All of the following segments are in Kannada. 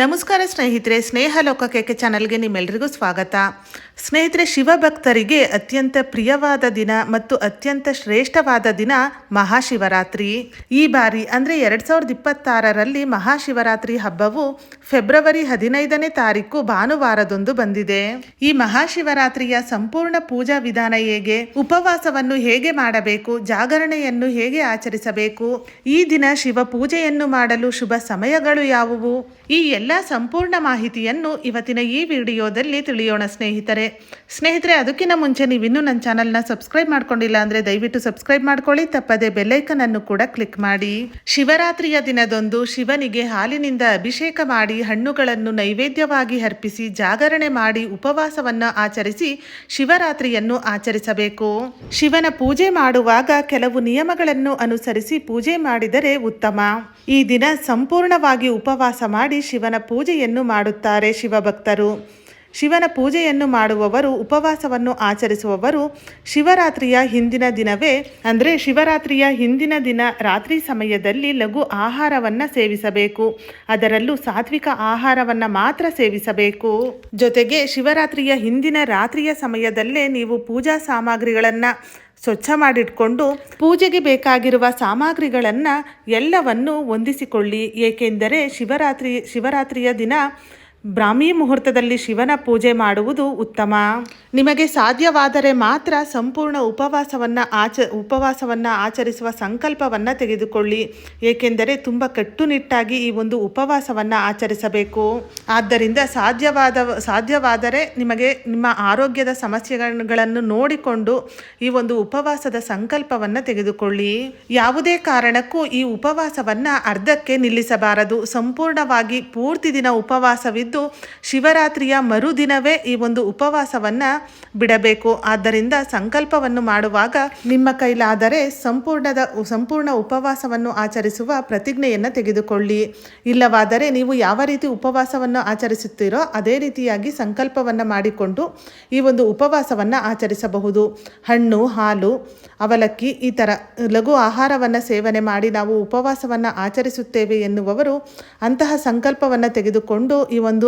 ನಮಸ್ಕಾರ ಸ್ನೇಹಿತರೆ ಸ್ನೇಹ ಲೋಕಕ್ಕೆ ಚಾನಲ್ಗೆ ನಿಮ್ಮೆಲ್ಲರಿಗೂ ಸ್ವಾಗತ. ಸ್ನೇಹಿತರೆ, ಶಿವಭಕ್ತರಿಗೆ ಅತ್ಯಂತ ಪ್ರಿಯವಾದ ದಿನ ಮತ್ತು ಅತ್ಯಂತ ಶ್ರೇಷ್ಠವಾದ ದಿನ ಮಹಾಶಿವರಾತ್ರಿ. ಈ ಬಾರಿ ಅಂದರೆ ಎರಡು ಸಾವಿರದ ಇಪ್ಪತ್ತಾರರಲ್ಲಿ ಮಹಾಶಿವರಾತ್ರಿ ಹಬ್ಬವು ಫೆಬ್ರವರಿ ಹದಿನೈದನೇ ತಾರೀಕು ಭಾನುವಾರದೊಂದು ಬಂದಿದೆ. ಈ ಮಹಾಶಿವರಾತ್ರಿಯ ಸಂಪೂರ್ಣ ಪೂಜಾ ವಿಧಾನ ಹೇಗೆ, ಉಪವಾಸವನ್ನು ಹೇಗೆ ಮಾಡಬೇಕು, ಜಾಗರಣೆಯನ್ನು ಹೇಗೆ ಆಚರಿಸಬೇಕು, ಈ ದಿನ ಶಿವ ಪೂಜೆಯನ್ನು ಮಾಡಲು ಶುಭ ಸಮಯಗಳು ಯಾವುವು, ಈ ಎಲ್ಲ ಸಂಪೂರ್ಣ ಮಾಹಿತಿಯನ್ನು ಇವತ್ತಿನ ಈ ವಿಡಿಯೋದಲ್ಲಿ ತಿಳಿಯೋಣ ಸ್ನೇಹಿತರೆ. ಸ್ನೇಹಿತರೆ, ಅದಕ್ಕಿಂತ ಮುಂಚೆ ನೀವು ಇನ್ನೂ ನನ್ನ ಚಾನಲ್ನ ಸಬ್ಸ್ಕ್ರೈಬ್ ಮಾಡ್ಕೊಂಡಿಲ್ಲ ಅಂದರೆ ದಯವಿಟ್ಟು ಸಬ್ಸ್ಕ್ರೈಬ್ ಮಾಡ್ಕೊಳ್ಳಿ, ತಪ್ಪದೆ ಬೆಲ್ಲೈಕನ್ ಅನ್ನು ಕೂಡ ಕ್ಲಿಕ್ ಮಾಡಿ. ಶಿವರಾತ್ರಿಯ ದಿನದೊಂದು ಶಿವನಿಗೆ ಹಾಲಿನಿಂದ ಅಭಿಷೇಕ ಮಾಡಿ, ಹಣ್ಣುಗಳನ್ನು ನೈವೇದ್ಯವಾಗಿ ಅರ್ಪಿಸಿ, ಜಾಗರಣೆ ಮಾಡಿ, ಉಪವಾಸವನ್ನು ಆಚರಿಸಿ ಶಿವರಾತ್ರಿಯನ್ನು ಆಚರಿಸಬೇಕು. ಶಿವನ ಪೂಜೆ ಮಾಡುವಾಗ ಕೆಲವು ನಿಯಮಗಳನ್ನು ಅನುಸರಿಸಿ ಪೂಜೆ ಮಾಡಿದರೆ ಉತ್ತಮ. ಈ ದಿನ ಸಂಪೂರ್ಣವಾಗಿ ಉಪವಾಸ ಮಾಡಿ ಶಿವನ ಪೂಜೆಯನ್ನು ಮಾಡುತ್ತಾರೆ ಶಿವಭಕ್ತರು. ಶಿವನ ಪೂಜೆಯನ್ನು ಮಾಡುವವರು, ಉಪವಾಸವನ್ನು ಆಚರಿಸುವವರು ಶಿವರಾತ್ರಿಯ ಹಿಂದಿನ ದಿನವೇ. ಅಂದರೆ ಶಿವರಾತ್ರಿಯ ಹಿಂದಿನ ದಿನ ರಾತ್ರಿ ಸಮಯದಲ್ಲಿ ಲಘು ಆಹಾರವನ್ನು ಸೇವಿಸಬೇಕು. ಅದರಲ್ಲೂ ಸಾತ್ವಿಕ ಆಹಾರವನ್ನು ಮಾತ್ರ ಸೇವಿಸಬೇಕು. ಜೊತೆಗೆ ಶಿವರಾತ್ರಿಯ ಹಿಂದಿನ ರಾತ್ರಿಯ ಸಮಯದಲ್ಲೇ ನೀವು ಪೂಜಾ ಸಾಮಗ್ರಿಗಳನ್ನು ಸ್ವಚ್ಛ ಮಾಡಿಟ್ಕೊಂಡು ಪೂಜೆಗೆ ಬೇಕಾಗಿರುವ ಸಾಮಗ್ರಿಗಳನ್ನು ಎಲ್ಲವನ್ನು ಹೊಂದಿಸಿಕೊಳ್ಳಿ. ಏಕೆಂದರೆ ಶಿವರಾತ್ರಿ ಶಿವರಾತ್ರಿಯ ದಿನ ಬ್ರಾಹ್ಮಿ ಮುಹೂರ್ತದಲ್ಲಿ ಶಿವನ ಪೂಜೆ ಮಾಡುವುದು ಉತ್ತಮ. ನಿಮಗೆ ಸಾಧ್ಯವಾದರೆ ಮಾತ್ರ ಸಂಪೂರ್ಣ ಉಪವಾಸವನ್ನು ಆಚ, ಉಪವಾಸವನ್ನು ಆಚರಿಸುವ ಸಂಕಲ್ಪವನ್ನು ತೆಗೆದುಕೊಳ್ಳಿ. ಏಕೆಂದರೆ ತುಂಬ ಕಟ್ಟುನಿಟ್ಟಾಗಿ ಈ ಒಂದು ಉಪವಾಸವನ್ನು ಆಚರಿಸಬೇಕು. ಆದ್ದರಿಂದ ಸಾಧ್ಯವಾದ, ಸಾಧ್ಯವಾದರೆ ನಿಮಗೆ ನಿಮ್ಮ ಆರೋಗ್ಯದ ಸಮಸ್ಯೆಗಳನ್ನು ನೋಡಿಕೊಂಡು ಈ ಒಂದು ಉಪವಾಸದ ಸಂಕಲ್ಪವನ್ನು ತೆಗೆದುಕೊಳ್ಳಿ. ಯಾವುದೇ ಕಾರಣಕ್ಕೂ ಈ ಉಪವಾಸವನ್ನು ಅರ್ಧಕ್ಕೆ ನಿಲ್ಲಿಸಬಾರದು. ಸಂಪೂರ್ಣವಾಗಿ ಪೂರ್ತಿ ದಿನ ಉಪವಾಸವಿದ್ದು ಶಿವರಾತ್ರಿಯ ಮರುದಿನವೇ ಈ ಒಂದು ಉಪವಾಸವನ್ನು ಬಿಡಬೇಕು. ಆದ್ದರಿಂದ ಸಂಕಲ್ಪವನ್ನು ಮಾಡುವಾಗ ನಿಮ್ಮ ಕೈಲಾದರೆ ಸಂಪೂರ್ಣದ, ಸಂಪೂರ್ಣ ಉಪವಾಸವನ್ನು ಆಚರಿಸುವ ಪ್ರತಿಜ್ಞೆಯನ್ನು ತೆಗೆದುಕೊಳ್ಳಿ. ಇಲ್ಲವಾದರೆ ನೀವು ಯಾವ ರೀತಿ ಉಪವಾಸವನ್ನು ಆಚರಿಸುತ್ತೀರೋ ಅದೇ ರೀತಿಯಾಗಿ ಸಂಕಲ್ಪವನ್ನು ಮಾಡಿಕೊಂಡು ಈ ಒಂದು ಉಪವಾಸವನ್ನು ಆಚರಿಸಬಹುದು. ಹಣ್ಣು, ಹಾಲು, ಅವಲಕ್ಕಿ ಈ ಥರ ಲಘು ಆಹಾರವನ್ನು ಸೇವನೆ ಮಾಡಿ ನಾವು ಉಪವಾಸವನ್ನು ಆಚರಿಸುತ್ತೇವೆ ಎನ್ನುವವರು ಅಂತಹ ಸಂಕಲ್ಪವನ್ನು ತೆಗೆದುಕೊಂಡು ಈ ಒಂದು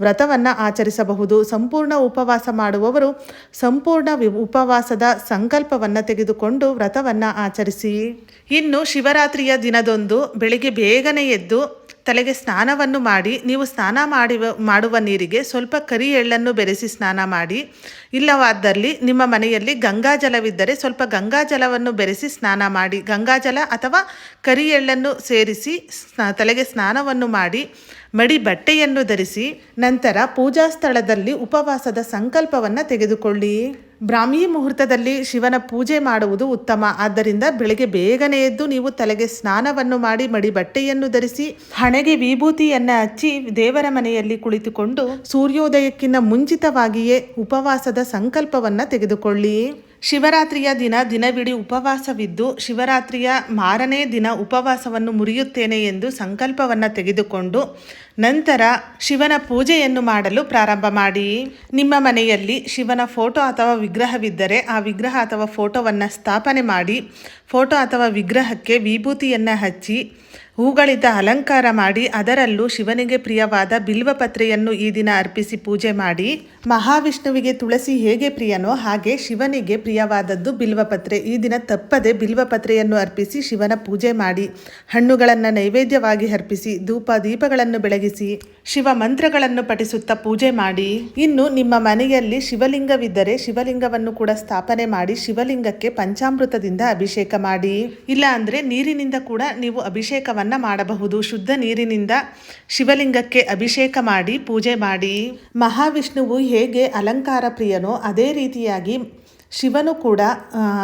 ವ್ರತವನ್ನು ಆಚರಿಸಬಹುದು. ಸಂಪೂರ್ಣ ಉಪವಾಸ ಮಾಡುವವರು ಸಂಪೂರ್ಣ ಉಪವಾಸದ ಸಂಕಲ್ಪವನ್ನು ತೆಗೆದುಕೊಂಡು ವ್ರತವನ್ನು ಆಚರಿಸಿ. ಇನ್ನು ಶಿವರಾತ್ರಿಯ ದಿನದಂದು ಬೆಳಿಗ್ಗೆ ಬೇಗನೆ ಎದ್ದು ತಲೆಗೆ ಸ್ನಾನವನ್ನು ಮಾಡಿ, ನೀವು ಸ್ನಾನ ಮಾಡಿ ಮಾಡುವ ನೀರಿಗೆ ಸ್ವಲ್ಪ ಕರಿ ಎಳ್ಳನ್ನು ಬೆರೆಸಿ ಸ್ನಾನ ಮಾಡಿ. ಇಲ್ಲವಾದಲ್ಲಿ ನಿಮ್ಮ ಮನೆಯಲ್ಲಿ ಗಂಗಾಜಲವಿದ್ದರೆ ಸ್ವಲ್ಪ ಗಂಗಾಜಲವನ್ನು ಬೆರೆಸಿ ಸ್ನಾನ ಮಾಡಿ. ಗಂಗಾಜಲ ಅಥವಾ ಕರಿ ಎಳ್ಳನ್ನು ಸೇರಿಸಿ ತಲೆಗೆ ಸ್ನಾನವನ್ನು ಮಾಡಿ, ಮಡಿ ಬಟ್ಟೆಯನ್ನು ಧರಿಸಿ, ನಂತರ ಪೂಜಾ ಸ್ಥಳದಲ್ಲಿ ಉಪವಾಸದ ಸಂಕಲ್ಪವನ್ನು ತೆಗೆದುಕೊಳ್ಳಿ. ಬ್ರಾಹ್ಮಿ ಮುಹೂರ್ತದಲ್ಲಿ ಶಿವನ ಪೂಜೆ ಮಾಡುವುದು ಉತ್ತಮ. ಆದ್ದರಿಂದ ಬೆಳಗ್ಗೆ ಬೇಗನೆ ಎದ್ದು ನೀವು ತಲೆಗೆ ಸ್ನಾನವನ್ನು ಮಾಡಿ ಮಡಿ ಬಟ್ಟೆಯನ್ನು ಧರಿಸಿ, ಹಣೆಗೆ ವಿಭೂತಿಯನ್ನು ಹಚ್ಚಿ ದೇವರ ಮನೆಯಲ್ಲಿ ಕುಳಿತುಕೊಂಡು ಸೂರ್ಯೋದಯಕ್ಕಿಂತ ಮುಂಚಿತವಾಗಿಯೇ ಉಪವಾಸದ ಸಂಕಲ್ಪವನ್ನು ತೆಗೆದುಕೊಳ್ಳಿ. ಶಿವರಾತ್ರಿಯ ದಿನ ದಿನವಿಡೀ ಉಪವಾಸವಿದ್ದು ಶಿವರಾತ್ರಿಯ ಮಾರನೇ ದಿನ ಉಪವಾಸವನ್ನು ಮುರಿಯುತ್ತೇನೆ ಎಂದು ಸಂಕಲ್ಪವನ್ನು ತೆಗೆದುಕೊಂಡು ನಂತರ ಶಿವನ ಪೂಜೆಯನ್ನು ಮಾಡಲು ಪ್ರಾರಂಭ ಮಾಡಿ. ನಿಮ್ಮ ಮನೆಯಲ್ಲಿ ಶಿವನ ಫೋಟೋ ಅಥವಾ ವಿಗ್ರಹವಿದ್ದರೆ ಆ ವಿಗ್ರಹ ಅಥವಾ ಫೋಟೋವನ್ನು ಸ್ಥಾಪನೆ ಮಾಡಿ. ಫೋಟೋ ಅಥವಾ ವಿಗ್ರಹಕ್ಕೆ ವಿಭೂತಿಯನ್ನು ಹಚ್ಚಿ ಹೂಗಳಿಂದ ಅಲಂಕಾರ ಮಾಡಿ ಅದರಲ್ಲೂ ಶಿವನಿಗೆ ಪ್ರಿಯವಾದ ಬಿಲ್ವಪತ್ರೆಯನ್ನು ಈ ದಿನ ಅರ್ಪಿಸಿ ಪೂಜೆ ಮಾಡಿ. ಮಹಾವಿಷ್ಣುವಿಗೆ ತುಳಸಿ ಹೇಗೆ ಪ್ರಿಯನೋ ಹಾಗೆ ಶಿವನಿಗೆ ಪ್ರಿಯವಾದದ್ದು ಬಿಲ್ವಪತ್ರೆ. ಈ ದಿನ ತಪ್ಪದೆ ಬಿಲ್ವಪತ್ರೆಯನ್ನು ಅರ್ಪಿಸಿ ಶಿವನ ಪೂಜೆ ಮಾಡಿ. ಹಣ್ಣುಗಳನ್ನು ನೈವೇದ್ಯವಾಗಿ ಅರ್ಪಿಸಿ, ಧೂಪ ದೀಪಗಳನ್ನು ಬೆಳಗಿಸಿ, ಶಿವ ಮಂತ್ರಗಳನ್ನು ಪಠಿಸುತ್ತಾ ಪೂಜೆ ಮಾಡಿ. ಇನ್ನು ನಿಮ್ಮ ಮನೆಯಲ್ಲಿ ಶಿವಲಿಂಗವಿದ್ದರೆ ಶಿವಲಿಂಗವನ್ನು ಕೂಡ ಸ್ಥಾಪನೆ ಮಾಡಿ, ಶಿವಲಿಂಗಕ್ಕೆ ಪಂಚಾಮೃತದಿಂದ ಅಭಿಷೇಕ ಮಾಡಿ. ಇಲ್ಲ ಅಂದರೆ ನೀರಿನಿಂದ ಕೂಡ ನೀವು ಅಭಿಷೇಕವನ್ನು ಮಾಡಬಹುದು. ಶುದ್ಧ ನೀರಿನಿಂದ ಶಿವಲಿಂಗಕ್ಕೆ ಅಭಿಷೇಕ ಮಾಡಿ, ಪೂಜೆ ಮಾಡಿ. ಮಹಾವಿಷ್ಣುವು ಹೇಗೆ ಅಲಂಕಾರ ಪ್ರಿಯನೋ ಅದೇ ರೀತಿಯಾಗಿ ಶಿವನು ಕೂಡ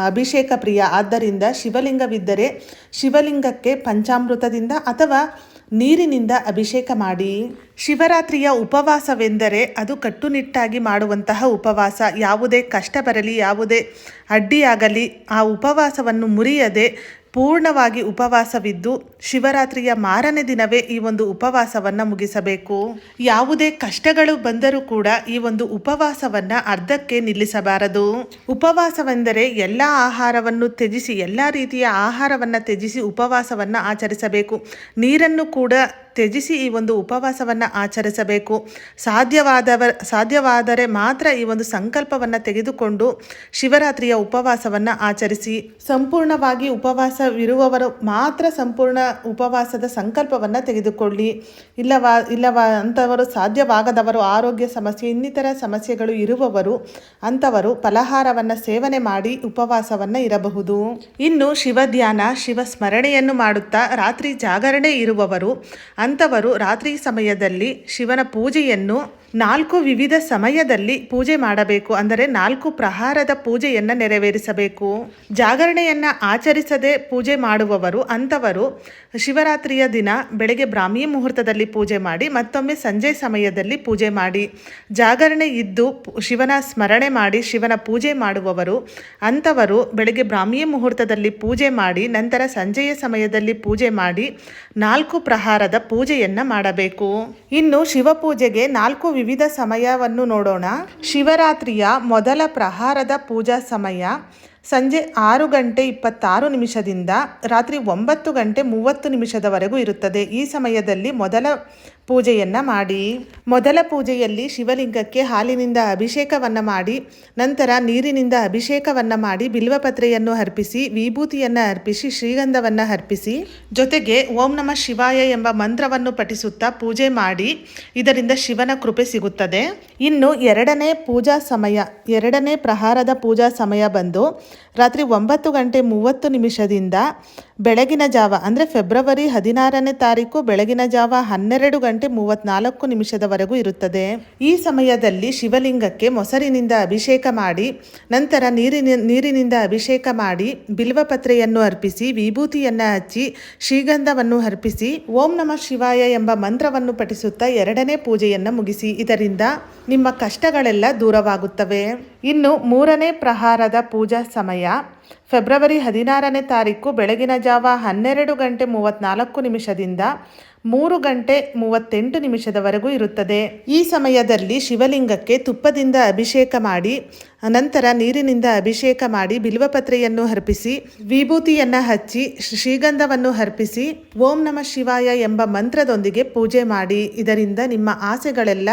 ಅಭಿಷೇಕ ಪ್ರಿಯ. ಆದ್ದರಿಂದ ಶಿವಲಿಂಗವಿದ್ದರೆ ಶಿವಲಿಂಗಕ್ಕೆ ಪಂಚಾಮೃತದಿಂದ ಅಥವಾ ನೀರಿನಿಂದ ಅಭಿಷೇಕ ಮಾಡಿ. ಶಿವರಾತ್ರಿಯ ಉಪವಾಸವೆಂದರೆ ಅದು ಕಟ್ಟುನಿಟ್ಟಾಗಿ ಮಾಡುವಂತಹ ಉಪವಾಸ. ಯಾವುದೇ ಕಷ್ಟ ಬರಲಿ, ಯಾವುದೇ ಅಡ್ಡಿಯಾಗಲಿ, ಆ ಉಪವಾಸವನ್ನು ಮುರಿಯದೆ ಪೂರ್ಣವಾಗಿ ಉಪವಾಸವಿದ್ದು ಶಿವರಾತ್ರಿಯ ಮಾರನೇ ದಿನವೇ ಈ ಒಂದು ಉಪವಾಸವನ್ನು ಮುಗಿಸಬೇಕು. ಯಾವುದೇ ಕಷ್ಟಗಳು ಬಂದರೂ ಕೂಡ ಈ ಒಂದು ಉಪವಾಸವನ್ನು ಅರ್ಧಕ್ಕೆ ನಿಲ್ಲಿಸಬಾರದು. ಉಪವಾಸವೆಂದರೆ ಎಲ್ಲ ಆಹಾರವನ್ನು ತ್ಯಜಿಸಿ, ಎಲ್ಲ ರೀತಿಯ ಆಹಾರವನ್ನು ತ್ಯಜಿಸಿ ಉಪವಾಸವನ್ನು ಆಚರಿಸಬೇಕು. ನೀರನ್ನು ಕೂಡ ತ್ಯಜಿಸಿ ಈ ಒಂದು ಉಪವಾಸವನ್ನು ಆಚರಿಸಬೇಕು. ಸಾಧ್ಯವಾದವ, ಸಾಧ್ಯವಾದರೆ ಮಾತ್ರ ಈ ಒಂದು ಸಂಕಲ್ಪವನ್ನು ತೆಗೆದುಕೊಂಡು ಶಿವರಾತ್ರಿಯ ಉಪವಾಸವನ್ನು ಆಚರಿಸಿ. ಸಂಪೂರ್ಣವಾಗಿ ಉಪವಾಸವಿರುವವರು ಮಾತ್ರ ಸಂಪೂರ್ಣ ಉಪವಾಸದ ಸಂಕಲ್ಪವನ್ನು ತೆಗೆದುಕೊಳ್ಳಿ. ಇಲ್ಲವಾ ಇಲ್ಲವಾ ಅಂಥವರು ಸಾಧ್ಯವಾಗದವರು, ಆರೋಗ್ಯ ಸಮಸ್ಯೆ, ಇನ್ನಿತರ ಸಮಸ್ಯೆಗಳು ಇರುವವರು ಅಂಥವರು ಫಲಹಾರವನ್ನು ಸೇವನೆ ಮಾಡಿ ಉಪವಾಸವನ್ನು ಇರಬಹುದು. ಇನ್ನು ಶಿವ ಧ್ಯಾನ ಶಿವ ಸ್ಮರಣೆಯನ್ನು ಮಾಡುತ್ತಾ ರಾತ್ರಿ ಜಾಗರಣೆ ಇರುವವರು ಅಂಥವರು ರಾತ್ರಿ ಸಮಯದಲ್ಲಿ ಶಿವನ ಪೂಜೆಯನ್ನು ನಾಲ್ಕು ವಿವಿಧ ಸಮಯದಲ್ಲಿ ಪೂಜೆ ಮಾಡಬೇಕು. ಅಂದರೆ ನಾಲ್ಕು ಪ್ರಹಾರದ ಪೂಜೆಯನ್ನು ನೆರವೇರಿಸಬೇಕು. ಜಾಗರಣೆಯನ್ನು ಆಚರಿಸದೆ ಪೂಜೆ ಮಾಡುವವರು ಅಂಥವರು ಶಿವರಾತ್ರಿಯ ದಿನ ಬೆಳಗ್ಗೆ ಬ್ರಾಹ್ಮಿ ಮುಹೂರ್ತದಲ್ಲಿ ಪೂಜೆ ಮಾಡಿ, ಮತ್ತೊಮ್ಮೆ ಸಂಜೆ ಸಮಯದಲ್ಲಿ ಪೂಜೆ ಮಾಡಿ. ಜಾಗರಣೆ ಇದ್ದು ಶಿವನ ಸ್ಮರಣೆ ಮಾಡಿ ಶಿವನ ಪೂಜೆ ಮಾಡುವವರು ಅಂಥವರು ಬೆಳಗ್ಗೆ ಬ್ರಾಹ್ಮಿ ಮುಹೂರ್ತದಲ್ಲಿ ಪೂಜೆ ಮಾಡಿ, ನಂತರ ಸಂಜೆಯ ಸಮಯದಲ್ಲಿ ಪೂಜೆ ಮಾಡಿ ನಾಲ್ಕು ಪ್ರಹಾರದ ಪೂಜೆಯನ್ನು ಮಾಡಬೇಕು. ಇನ್ನು ಶಿವಪೂಜೆಗೆ ನಾಲ್ಕು ವಿವಿಧ ಸಮಯವನ್ನು ನೋಡೋಣ. ಶಿವರಾತ್ರಿಯ ಮೊದಲ ಪ್ರಹಾರದ ಪೂಜಾ ಸಮಯ. ಸಂಜೆ ಆರು ಗಂಟೆ ಇಪ್ಪತ್ತಾರು ನಿಮಿಷದಿಂದ ರಾತ್ರಿ ಒಂಬತ್ತು ಗಂಟೆ ಮೂವತ್ತು ನಿಮಿಷದವರೆಗೂ ಇರುತ್ತದೆ. ಈ ಸಮಯದಲ್ಲಿ ಮೊದಲ ಪೂಜೆಯನ್ನು ಮಾಡಿ. ಮೊದಲ ಪೂಜೆಯಲ್ಲಿ ಶಿವಲಿಂಗಕ್ಕೆ ಹಾಲಿನಿಂದ ಅಭಿಷೇಕವನ್ನು ಮಾಡಿ, ನಂತರ ನೀರಿನಿಂದ ಅಭಿಷೇಕವನ್ನು ಮಾಡಿ ಬಿಲ್ವಪತ್ರೆಯನ್ನು ಅರ್ಪಿಸಿ, ವಿಭೂತಿಯನ್ನು ಅರ್ಪಿಸಿ, ಶ್ರೀಗಂಧವನ್ನು ಅರ್ಪಿಸಿ, ಜೊತೆಗೆ ಓಂ ನಮಃ ಶಿವಾಯ ಎಂಬ ಮಂತ್ರವನ್ನು ಪಠಿಸುತ್ತಾ ಪೂಜೆ ಮಾಡಿ ಇದರಿಂದ ಶಿವನ ಕೃಪೆ ಸಿಗುತ್ತದೆ. ಇನ್ನು ಎರಡನೇ ಪೂಜಾ ಸಮಯ, ಎರಡನೇ ಪ್ರಹಾರದ ಪೂಜಾ ಸಮಯ ಬಂದು ರಾತ್ರಿ ಒಂಬತ್ತು ಗಂಟೆ ಮೂವತ್ತು ನಿಮಿಷದಿಂದ ಬೆಳಗಿನ ಜಾವ, ಅಂದರೆ ಫೆಬ್ರವರಿ ಹದಿನಾರನೇ ತಾರೀಕು ಬೆಳಗಿನ ಜಾವ ಹನ್ನೆರಡು ಗಂಟೆ ಮೂವತ್ತ್ನಾಲ್ಕು ನಿಮಿಷದವರೆಗೂ ಇರುತ್ತದೆ. ಈ ಸಮಯದಲ್ಲಿ ಶಿವಲಿಂಗಕ್ಕೆ ಮೊಸರಿನಿಂದ ಅಭಿಷೇಕ ಮಾಡಿ, ನಂತರ ನೀರಿನ, ನೀರಿನಿಂದ ಅಭಿಷೇಕ ಮಾಡಿ, ಬಿಲ್ವಪತ್ರೆಯನ್ನು ಅರ್ಪಿಸಿ, ವಿಭೂತಿಯನ್ನು ಹಚ್ಚಿ, ಶ್ರೀಗಂಧವನ್ನು ಅರ್ಪಿಸಿ, ಓಂ ನಮ ಶಿವಾಯ ಎಂಬ ಮಂತ್ರವನ್ನು ಪಠಿಸುತ್ತಾ ಎರಡನೇ ಪೂಜೆಯನ್ನು ಮುಗಿಸಿ, ಇದರಿಂದ ನಿಮ್ಮ ಕಷ್ಟಗಳೆಲ್ಲ ದೂರವಾಗುತ್ತವೆ. ಇನ್ನು ಮೂರನೇ ಪ್ರಹಾರದ ಪೂಜಾ ಸಮಯ. ಫೆಬ್ರವರಿ ಹದಿನಾರನೇ ತಾರೀಕು ಬೆಳಗಿನ ಜಾವ ಹನ್ನೆರಡು ಗಂಟೆ ಮೂವತ್ತ್ನಾಲ್ಕು ನಿಮಿಷದಿಂದ ಮೂರು ಗಂಟೆ ಮೂವತ್ತೆಂಟು ನಿಮಿಷದವರೆಗೂ ಇರುತ್ತದೆ. ಈ ಸಮಯದಲ್ಲಿ ಶಿವಲಿಂಗಕ್ಕೆ ತುಪ್ಪದಿಂದ ಅಭಿಷೇಕ ಮಾಡಿ ನಂತರ ನೀರಿನಿಂದ ಅಭಿಷೇಕ ಮಾಡಿ ಬಿಲ್ವಪತ್ರೆಯನ್ನು ಅರ್ಪಿಸಿ, ವಿಭೂತಿಯನ್ನು ಹಚ್ಚಿ, ಶ್ರೀಗಂಧವನ್ನು ಅರ್ಪಿಸಿ, ಓಂ ನಮ ಶಿವಾಯ ಎಂಬ ಮಂತ್ರದೊಂದಿಗೆ ಪೂಜೆ ಮಾಡಿ. ಇದರಿಂದ ನಿಮ್ಮ ಆಸೆಗಳೆಲ್ಲ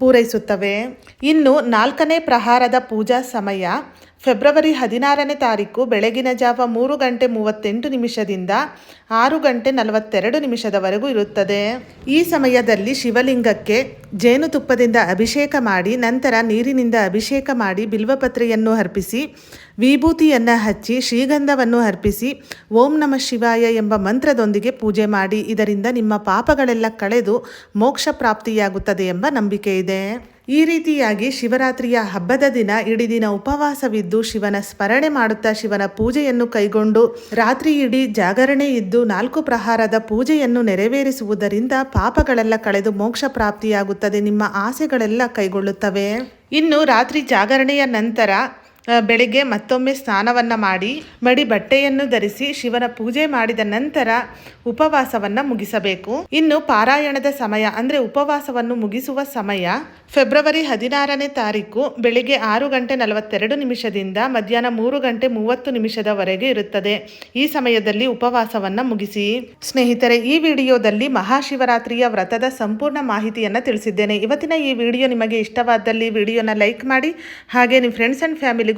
ಪೂರೈಸುತ್ತವೆ. ಇನ್ನು ನಾಲ್ಕನೇ ಪ್ರಹಾರದ ಪೂಜಾ ಸಮಯ ಫೆಬ್ರವರಿ ಹದಿನಾರನೇ ತಾರೀಕು ಬೆಳಗಿನ ಜಾವ ಮೂರು ಗಂಟೆ ಮೂವತ್ತೆಂಟು ನಿಮಿಷದಿಂದ ಆರು ಗಂಟೆ ನಲವತ್ತೆರಡು ನಿಮಿಷದವರೆಗೂ ಇರುತ್ತದೆ. ಈ ಸಮಯದಲ್ಲಿ ಶಿವಲಿಂಗಕ್ಕೆ ಜೇನುತುಪ್ಪದಿಂದ ಅಭಿಷೇಕ ಮಾಡಿ, ನಂತರ ನೀರಿನಿಂದ ಅಭಿಷೇಕ ಮಾಡಿ ಬಿಲ್ವಪತ್ರೆಯನ್ನು ಅರ್ಪಿಸಿ, ವಿಭೂತಿಯನ್ನು ಹಚ್ಚಿ, ಶ್ರೀಗಂಧವನ್ನು ಅರ್ಪಿಸಿ, ಓಂ ನಮ ಶಿವಾಯ ಎಂಬ ಮಂತ್ರದೊಂದಿಗೆ ಪೂಜೆ ಮಾಡಿ, ಇದರಿಂದ ನಿಮ್ಮ ಪಾಪಗಳೆಲ್ಲ ಕಳೆದು ಮೋಕ್ಷ ಪ್ರಾಪ್ತಿಯಾಗುತ್ತದೆ ಎಂಬ ನಂಬಿಕೆ ಇದೆ. ಈ ರೀತಿಯಾಗಿ ಶಿವರಾತ್ರಿಯ ಹಬ್ಬದ ದಿನ ಇಡೀ ದಿನ ಉಪವಾಸವಿದ್ದು ಶಿವನ ಸ್ಮರಣೆ ಮಾಡುತ್ತಾ ಶಿವನ ಪೂಜೆಯನ್ನು ಕೈಗೊಂಡು ರಾತ್ರಿ ಇಡೀ ಜಾಗರಣೆ ಇದ್ದು ನಾಲ್ಕು ಪ್ರಹಾರದ ಪೂಜೆಯನ್ನು ನೆರವೇರಿಸುವುದರಿಂದ ಪಾಪಗಳೆಲ್ಲ ಕಳೆದು ಮೋಕ್ಷ ಪ್ರಾಪ್ತಿಯಾಗುತ್ತದೆ. ನಿಮ್ಮ ಆಸೆಗಳೆಲ್ಲ ಕೈಗೊಳ್ಳುತ್ತವೆ. ಇನ್ನು ರಾತ್ರಿ ಜಾಗರಣೆಯ ನಂತರ ಬೆಳಿಗ್ಗೆ ಮತ್ತೊಮ್ಮೆ ಸ್ನಾನವನ್ನು ಮಾಡಿ ಮಡಿ ಬಟ್ಟೆಯನ್ನು ಧರಿಸಿ ಶಿವನ ಪೂಜೆ ಮಾಡಿದ ನಂತರ ಉಪವಾಸವನ್ನು ಮುಗಿಸಬೇಕು. ಇನ್ನು ಪಾರಾಯಣದ ಸಮಯ, ಅಂದರೆ ಉಪವಾಸವನ್ನು ಮುಗಿಸುವ ಸಮಯ, ಫೆಬ್ರವರಿ ಹದಿನಾರನೇ ತಾರೀಕು ಬೆಳಿಗ್ಗೆ ಆರು ಗಂಟೆ ನಲವತ್ತೆರಡು ನಿಮಿಷದಿಂದ ಮಧ್ಯಾಹ್ನ ಮೂರು ಗಂಟೆ ಮೂವತ್ತು ನಿಮಿಷದವರೆಗೆ ಇರುತ್ತದೆ. ಈ ಸಮಯದಲ್ಲಿ ಉಪವಾಸವನ್ನು ಮುಗಿಸಿ. ಸ್ನೇಹಿತರೆ, ಈ ವಿಡಿಯೋದಲ್ಲಿ ಮಹಾಶಿವರಾತ್ರಿಯ ವ್ರತದ ಸಂಪೂರ್ಣ ಮಾಹಿತಿಯನ್ನು ತಿಳಿಸಿದ್ದೇನೆ. ಇವತ್ತಿನ ಈ ವಿಡಿಯೋ ನಿಮಗೆ ಇಷ್ಟವಾದಲ್ಲಿ ವಿಡಿಯೋನ ಲೈಕ್ ಮಾಡಿ, ಹಾಗೆ ನಿಮ್ಮ ಫ್ರೆಂಡ್ಸ್ ಆ್ಯಂಡ್ ಫ್ಯಾಮಿಲಿಗೂ